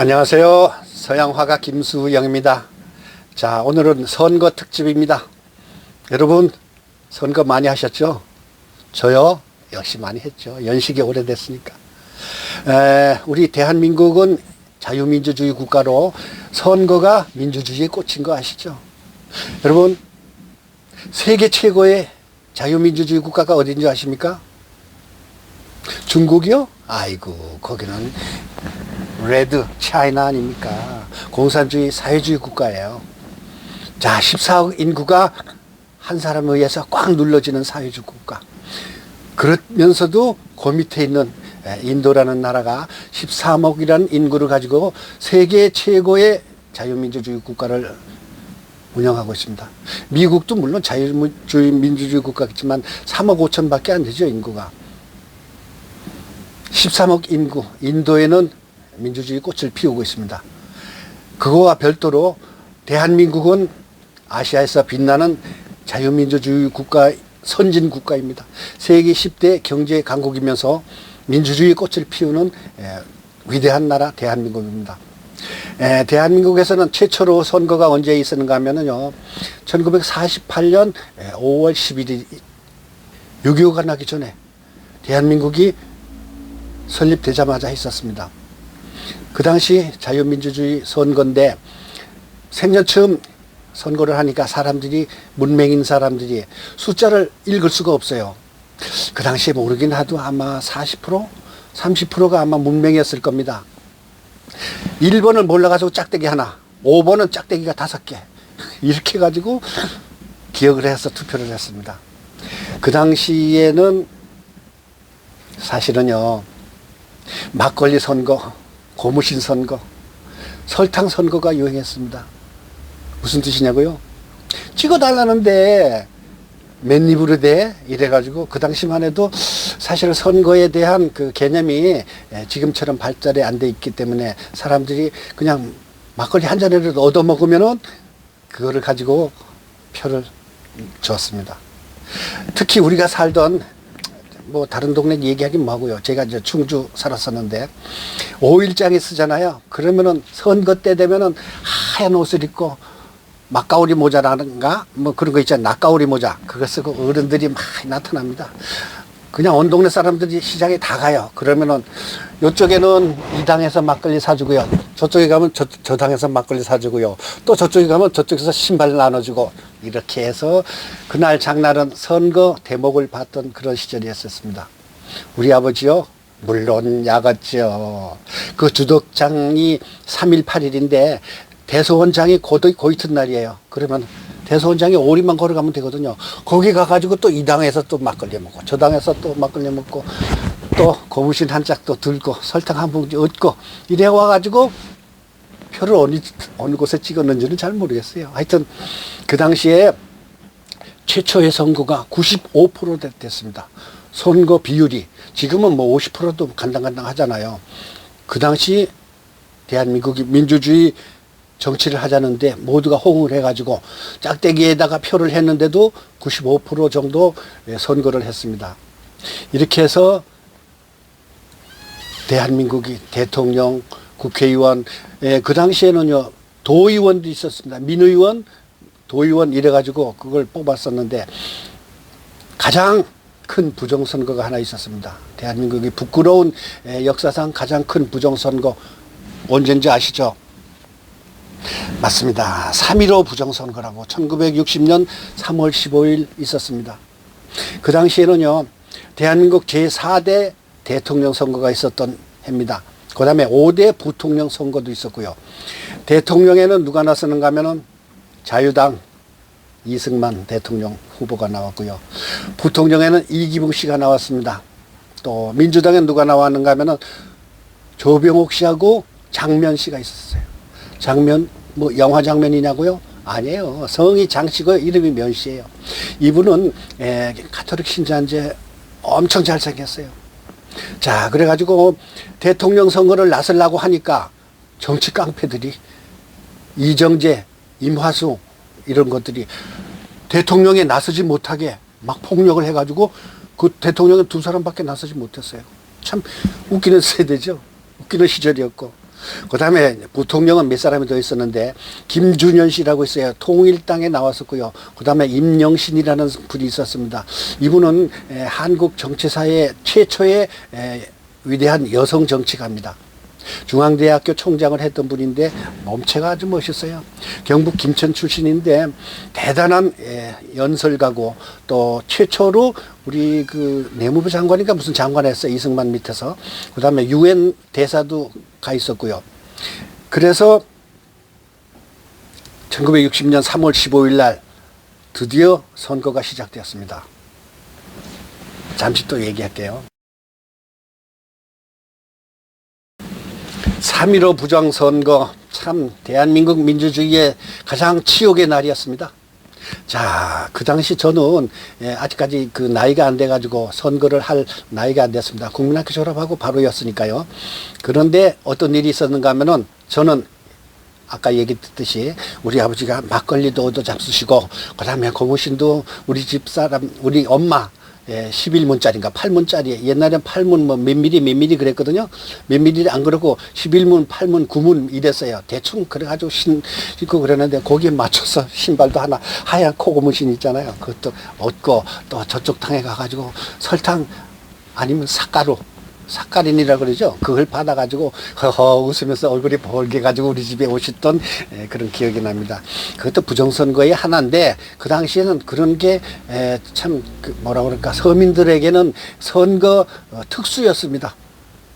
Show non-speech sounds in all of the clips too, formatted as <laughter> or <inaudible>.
안녕하세요. 서양화가 김수영입니다. 자, 오늘은 선거 특집입니다. 여러분, 선거 많이 하셨죠? 저요? 역시 많이 했죠. 연식이 오래됐으니까. 에, 우리 대한민국은 자유민주주의 국가로 선거가 민주주의에 꽂힌 거 아시죠? 여러분, 세계 최고의 자유민주주의 국가가 어딘지 아십니까? 중국이요? 아이고, 거기는 레드 차이나 아닙니까? 공산주의 사회주의 국가예요. 자, 14억 인구가 한 사람에 의해서 꽉 눌러지는 사회주의 국가. 그러면서도 그 밑에 있는 인도라는 나라가 13억이라는 인구를 가지고 세계 최고의 자유민주주의 국가를 운영하고 있습니다. 미국도 물론 자유주의 민주주의 국가겠지만 3억 5천밖에 안 되죠, 인구가. 13억 인구, 인도에는 민주주의 꽃을 피우고 있습니다. 그거와 별도로 대한민국은 아시아에서 빛나는 자유민주주의 국가, 선진 국가입니다. 세계 10대 경제 강국이면서 민주주의 꽃을 피우는 에, 위대한 나라 대한민국입니다. 에, 대한민국에서는 최초로 선거가 언제 있었는가 하면은요, 1948년 5월 11일 6.25가 나기 전에 대한민국이 설립되자마자 있었습니다. 그 당시 자유민주주의 선거인데 생전 처음 선거를 하니까 사람들이 문맹인 사람들이 숫자를 읽을 수가 없어요. 그 당시에 모르긴 하도 아마 40% 30%가 아마 문맹이었을 겁니다. 1번을 몰라가지고 짝대기 하나, 5번은 짝대기가 다섯 개 이렇게 가지고 기억을 해서 투표를 했습니다. 그 당시에는 사실은요 막걸리 선거, 고무신 선거, 설탕 선거가 유행했습니다. 무슨 뜻이냐고요? 찍어달라는데 맨입으로 돼 이래가지고 그 당시만 해도 사실 선거에 대한 그 개념이 지금처럼 발달이 안 돼 있기 때문에 사람들이 그냥 막걸리 한 잔이라도 얻어 먹으면은 그거를 가지고 표를 줬습니다. 특히 우리가 살던 뭐 다른 동네 얘기하긴 뭐하고요. 제가 이제 충주 살았었는데 5일장에 쓰잖아요. 그러면은 선거 때 되면은 하얀 옷을 입고 막가오리 모자라는가 뭐 그런 거 있잖아요. 낙가오리 모자 그거 쓰고 어른들이 많이 나타납니다. 그냥 온 동네 사람들이 시장에 다 가요. 그러면은 요쪽에는 이 당에서 막걸리 사주고요. 저쪽에 가면 저, 저 당에서 막걸리 사주고요. 또 저쪽에 가면 저쪽에서 신발 나눠주고 이렇게 해서 그날 장날은 선거 대목을 봤던 그런 시절이었었습니다. 우리 아버지요. 물론 야갔죠. 그 주덕장이 3일 8일인데 대소원장이 고도, 고이튼 날이에요. 그러면 대소원장이 오리만 걸어가면 되거든요. 거기 가가지고 또 이 당에서 또 막걸리 먹고 저 당에서 또 막걸리 먹고 또 고무신 한 짝도 들고 설탕 한 봉지 얻고 이래 와가지고 표를 어느, 어느 곳에 찍었는지는 잘 모르겠어요. 하여튼 그 당시에 최초의 선거가 95% 됐습니다. 선거 비율이 지금은 뭐 50%도 간당간당 하잖아요. 그 당시 대한민국이 민주주의 정치를 하자는데 모두가 호응을 해가지고 짝대기에다가 표를 했는데도 95% 정도 선거를 했습니다. 이렇게 해서 대한민국이 대통령, 국회의원, 예, 그 당시에는요, 도의원도 있었습니다. 민의원, 도의원 이래가지고 그걸 뽑았었는데 가장 큰 부정선거가 하나 있었습니다. 대한민국이 부끄러운 예, 역사상 가장 큰 부정선거 언제인지 아시죠? 맞습니다. 3.15 부정선거라고 1960년 3월 15일 있었습니다. 그 당시에는요, 대한민국 제4대 대통령 선거가 있었던 해입니다. 그 다음에 5대 부통령 선거도 있었고요. 대통령에는 누가 나서는가 하면은 자유당 이승만 대통령 후보가 나왔고요. 부통령에는 이기붕 씨가 나왔습니다. 또 민주당에 누가 나왔는가 하면은 조병옥 씨하고 장면 씨가 있었어요. 장면 뭐 영화 장면이냐고요? 아니에요. 성이 장씨고 이름이 면 씨예요. 이분은 에, 가톨릭 신자인데 엄청 잘생겼어요. 자, 그래가지고 대통령 선거를 나서려고 하니까 정치 깡패들이 이정재, 임화수 이런 것들이 대통령에 나서지 못하게 막 폭력을 해가지고 그 대통령은 두 사람밖에 나서지 못했어요. 참 웃기는 <laughs> 세대죠. 웃기는 시절이었고. 그 다음에 부통령은 몇 사람이 더 있었는데, 김준현 씨라고 있어요. 통일당에 나왔었고요. 그 다음에 임영신이라는 분이 있었습니다. 이분은 에, 한국 정치사의 최초의 에, 위대한 여성 정치가입니다. 중앙대학교 총장을 했던 분인데 몸체가 아주 멋있어요. 경북 김천 출신인데 대단한 예, 연설가고 또 최초로 우리 그 내무부 장관인가 무슨 장관 했어요. 이승만 밑에서. 그 다음에 유엔 대사도 가 있었고요. 그래서 1960년 3월 15일 날 드디어 선거가 시작되었습니다. 잠시 또 얘기할게요. 3.15 부정선거 참 대한민국 민주주의의 가장 치욕의 날이었습니다. 자, 그 당시 저는 예, 아직까지 그 나이가 안 돼가지고 선거를 할 나이가 안 됐습니다. 국민학교 졸업하고 바로였으니까요. 그런데 어떤 일이 있었는가 하면은 저는 아까 얘기 듣듯이 우리 아버지가 막걸리도 얻어 잡수시고 그다음에 고무신도 우리 집 사람 우리 엄마 예, 11문짜리인가 8문짜리 옛날엔 8문 뭐 몇 미리 몇 미리 그랬거든요. 몇 미리 안 그러고 11문, 8문, 9문 이랬어요. 대충 그래가지고 신 신고 그러는데 거기에 맞춰서 <laughs> 신발도 하나 하얀 코고무신 있잖아요. 그것도 얻고 또 저쪽 당에 가가지고 설탕 아니면 삭가루 삭가린이라 그러죠. 그걸 받아가지고 허허 웃으면서 얼굴이 벌게 가지고 우리 집에 오셨던 에, 그런 기억이 납니다. 그것도 부정선거의 하나인데 그 당시에는 그런 게참 그 뭐라 그럴까 서민들에게는 선거 어, 특수였습니다.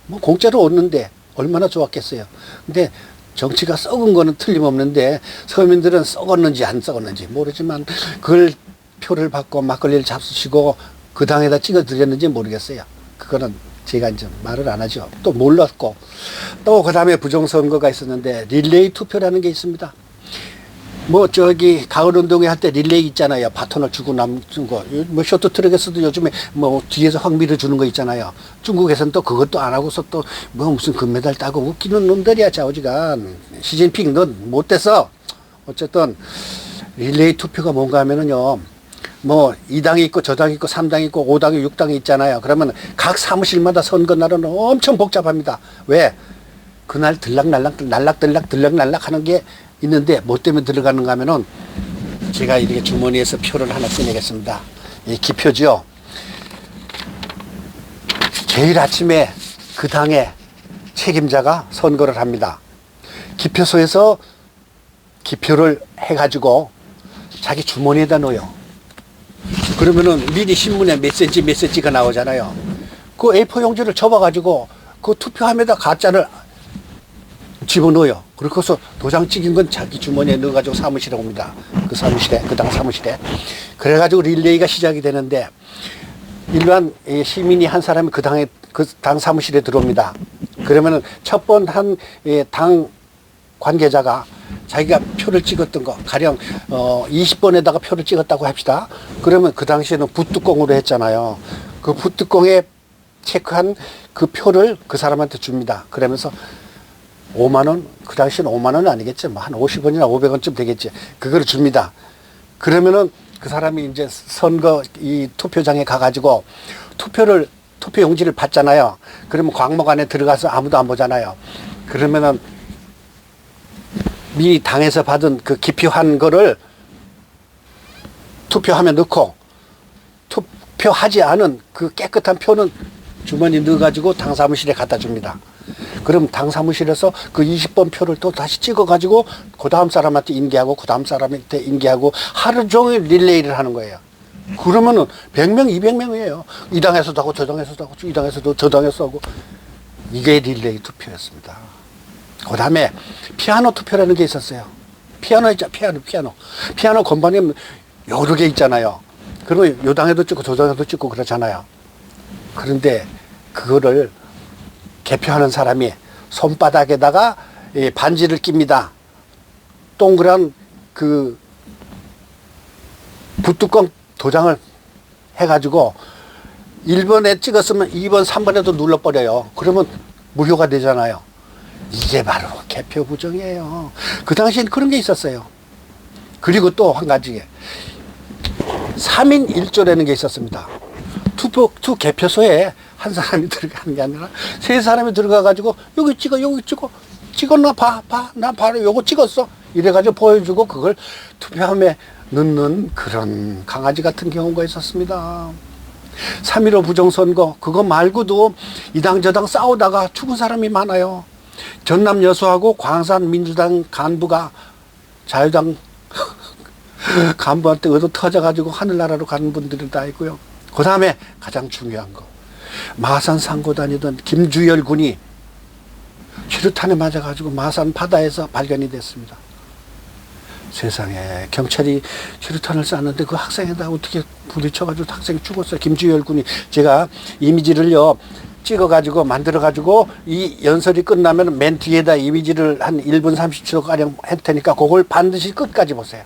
뭐 공짜로 얻는데 얼마나 좋았겠어요. 근데 정치가 썩은 거는 틀림없는데 서민들은 썩었는지 안 썩었는지 모르지만 그걸 표를 받고 막걸리를 잡수시고 그 당에다 찍어 드렸는지 모르겠어요. 그거는 제가 이제 말을 안 하죠. 또 몰랐고 또 그 다음에 부정선거가 있었는데 릴레이 투표라는 게 있습니다. 뭐 저기 가을 운동회 할 때 릴레이 있잖아요. 바톤을 주고 남준 거. 뭐 쇼트트랙에서도 요즘에 뭐 뒤에서 확 밀어주는 거 있잖아요. 중국에서는 또 그것도 안 하고서 또 뭐 무슨 금메달 따고 웃기는 놈들이야 좌우지간. 시진핑 넌 못돼서 어쨌든 릴레이 투표가 뭔가 하면은요. 뭐 이당이 있고 저 당이 있고 삼당이 있고 오당이 육당이 있잖아요. 그러면 각 사무실마다 선거 날은 엄청 복잡합니다. 왜? 그날 들락날락 날락들락 들락날락 하는 게 있는데 뭐 때문에 들어가는가 하면은 제가 이렇게 주머니에서 표를 하나 꺼내겠습니다. 이 기표죠. 제일 아침에 그 당의 책임자가 선거를 합니다. 기표소에서 기표를 해가지고 자기 주머니에다 넣어요. 그러면은 미리 신문에 몇 센치 몇 센치가 나오잖아요. 그 A4 용지를 접어가지고 그 투표함에다 가짜를 집어넣어요. 그래서 도장 찍은 건 자기 주머니에 넣어가지고 사무실에 옵니다. 그 사무실에, 그 당 사무실에. 그래가지고 릴레이가 시작이 되는데, 일반 이 시민이 한 사람이 그 당에, 그 당 사무실에 들어옵니다. 그러면은 첫 번 한 당 관계자가 자기가 표를 찍었던 거, 가령, 어, 20번에다가 표를 찍었다고 합시다. 그러면 그 당시에는 붓뚜껑으로 했잖아요. 그 붓뚜껑에 체크한 그 표를 그 사람한테 줍니다. 그러면서 5만 원, 그 당시는 5만 원은 아니겠지. 뭐 한 50원이나 500원쯤 되겠지. 그거를 줍니다. 그러면은 그 사람이 이제 선거 이 투표장에 가가지고 투표를 투표 용지를 받잖아요. 그러면 광목 안에 들어가서 아무도 안 보잖아요. 그러면은 미리 당에서 받은 그 기표한 거를 투표함에 넣고 투표하지 않은 그 깨끗한 표는 주머니 넣어가지고 당 사무실에 갖다 줍니다. 그럼 당 사무실에서 그 20번 표를 또 다시 찍어가지고 그 다음 사람한테 인계하고 그 다음 사람한테 인계하고 하루 종일 릴레이를 하는 거예요. 그러면은 100명, 200명이에요. 이 당에서도 하고 저 당에서도 하고 이 당에서도 저 당에서 하고 이게 릴레이 투표였습니다. 그 다음에 피아노 투표라는 게 있었어요. 피아노 있죠, 피아노, 피아노. 피아노 건반이 여러 개 있잖아요. 그러면 요 당에도 찍고 저 당에도 찍고 그러잖아요. 그런데 그거를 개표하는 사람이 손바닥에다가 이 반지를 낍니다. 동그란 그 붓뚜껑 도장을 해가지고 1번에 찍었으면 2번, 3번에도 눌러버려요. 그러면 무효가 되잖아요. 이게 바로 개표 부정이에요. 그 당시엔 그런 게 있었어요. 그리고 또 한 가지. 3인 1조라는 게 있었습니다. 투표, 투 개표소에 한 사람이 <laughs> 들어가는 게 아니라 세 사람이 들어가가지고 여기 찍어, 여기 찍어. 찍었나 봐, 봐. 나 바로 요거 찍었어. 이래가지고 보여주고 그걸 투표함에 넣는 그런 강아지 같은 경우가 있었습니다. 3.15 부정선거, 그거 말고도 이당 저당 싸우다가 죽은 사람이 많아요. 전남 여수하고 광산 민주당 간부가 자유당 <laughs> 간부한테 얻어 터져가지고 하늘나라로 가는 분들이 다 있고요. 그 다음에 가장 중요한 거. 마산 상고 다니던 김주열 군이 최루탄에 맞아가지고 마산 바다에서 발견이 됐습니다. 세상에 경찰이 최루탄을 쐈는데 그 학생에다 어떻게 부딪혀가지고 학생이 죽었어요. 김주열 군이 제가 이미지를요 찍어가지고 만들어가지고 이 연설이 끝나면 맨 뒤에다 이미지를 한 1분 30초 가량 할 테니까 그걸 반드시 끝까지 보세요.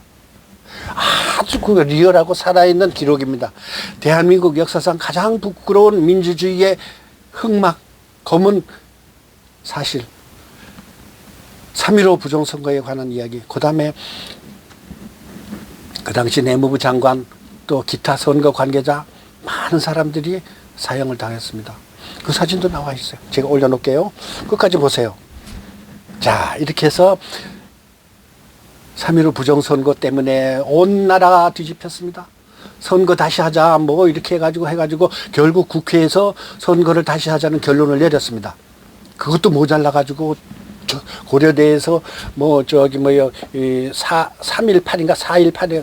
아주 그 리얼하고 살아있는 기록입니다. 대한민국 역사상 가장 부끄러운 민주주의의 흑막, 검은 사실. 3.15 부정선거에 관한 이야기. 그 다음에 그 당시 내무부 장관 또 기타 선거 관계자 많은 사람들이 사형을 당했습니다. 그 사진도 나와 있어요. 제가 올려놓을게요. 끝까지 보세요. 자, 이렇게 해서 3.15 부정선거 때문에 온 나라가 뒤집혔습니다. 선거 다시 하자, 뭐, 이렇게 해가지고 해가지고 결국 국회에서 선거를 다시 하자는 결론을 내렸습니다. 그것도 모자라가지고 저 고려대에서 뭐 저기 뭐요 이 4, 3.18인가 4.18에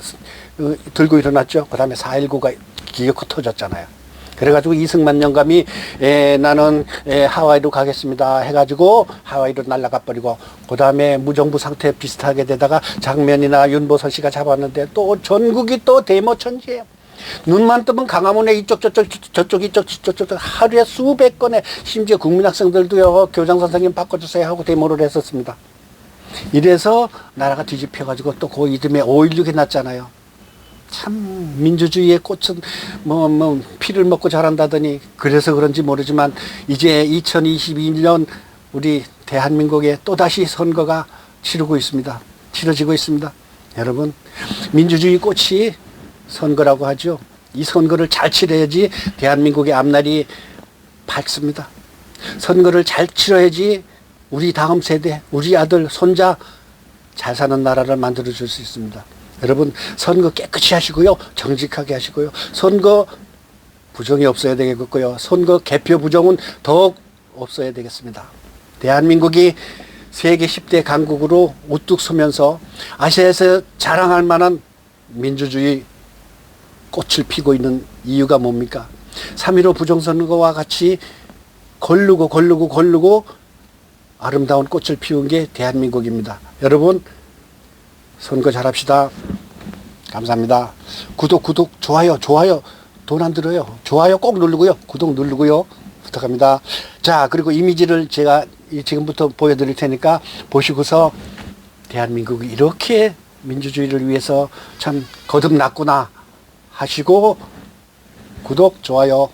어, 들고 일어났죠. 그 다음에 4.19가 기어코 터졌잖아요. 그래가지고 이승만 영감이 에, 나는 에, 하와이로 가겠습니다 해가지고 하와이로 날아가 버리고 그 다음에 무정부 상태 비슷하게 되다가 장면이나 윤보선 씨가 잡았는데 또 전국이 또 대모천지예요. 눈만 뜨면 강화문에 이쪽 저쪽 저쪽 이쪽 저쪽 저쪽 하루에 수백 건의 심지어 국민학생들도요 교장 선생님 바꿔주세요 하고 데모를 했었습니다. 이래서 나라가 뒤집혀가지고 또 그 이듬해 5.16이 났잖아요. 참 민주주의의 꽃은 뭐, 뭐 피를 먹고 자란다더니 그래서 그런지 모르지만 이제 2022년 우리 대한민국에 또다시 선거가 치르고 있습니다. 치러지고 있습니다. 여러분 민주주의 꽃이 선거라고 하죠. 이 선거를 잘 치러야지 대한민국의 앞날이 밝습니다. 선거를 잘 치러야지 우리 다음 세대, 우리 아들, 손자 잘 사는 나라를 만들어 줄 수 있습니다. 여러분 선거 깨끗이 하시고요. 정직하게 하시고요. 선거 부정이 없어야 되겠고요. 선거 개표 부정은 더욱 없어야 되겠습니다. 대한민국이 세계 10대 강국으로 우뚝 서면서 아시아에서 자랑할 만한 민주주의 꽃을 피고 있는 이유가 뭡니까? 3.15 부정선거와 같이 걸르고 걸르고 걸르고 아름다운 꽃을 피운 게 대한민국입니다. 여러분 선거 잘합시다. 감사합니다. 구독 구독 좋아요 좋아요 돈 안 들어요. 좋아요 꼭 누르고요. 구독 누르고요. 부탁합니다. 자 그리고 이미지를 제가 이- 지금부터 보여드릴 테니까 보시고서 대한민국이 이렇게 민주주의를 위해서 참 거듭났구나 하시고 구독 좋아요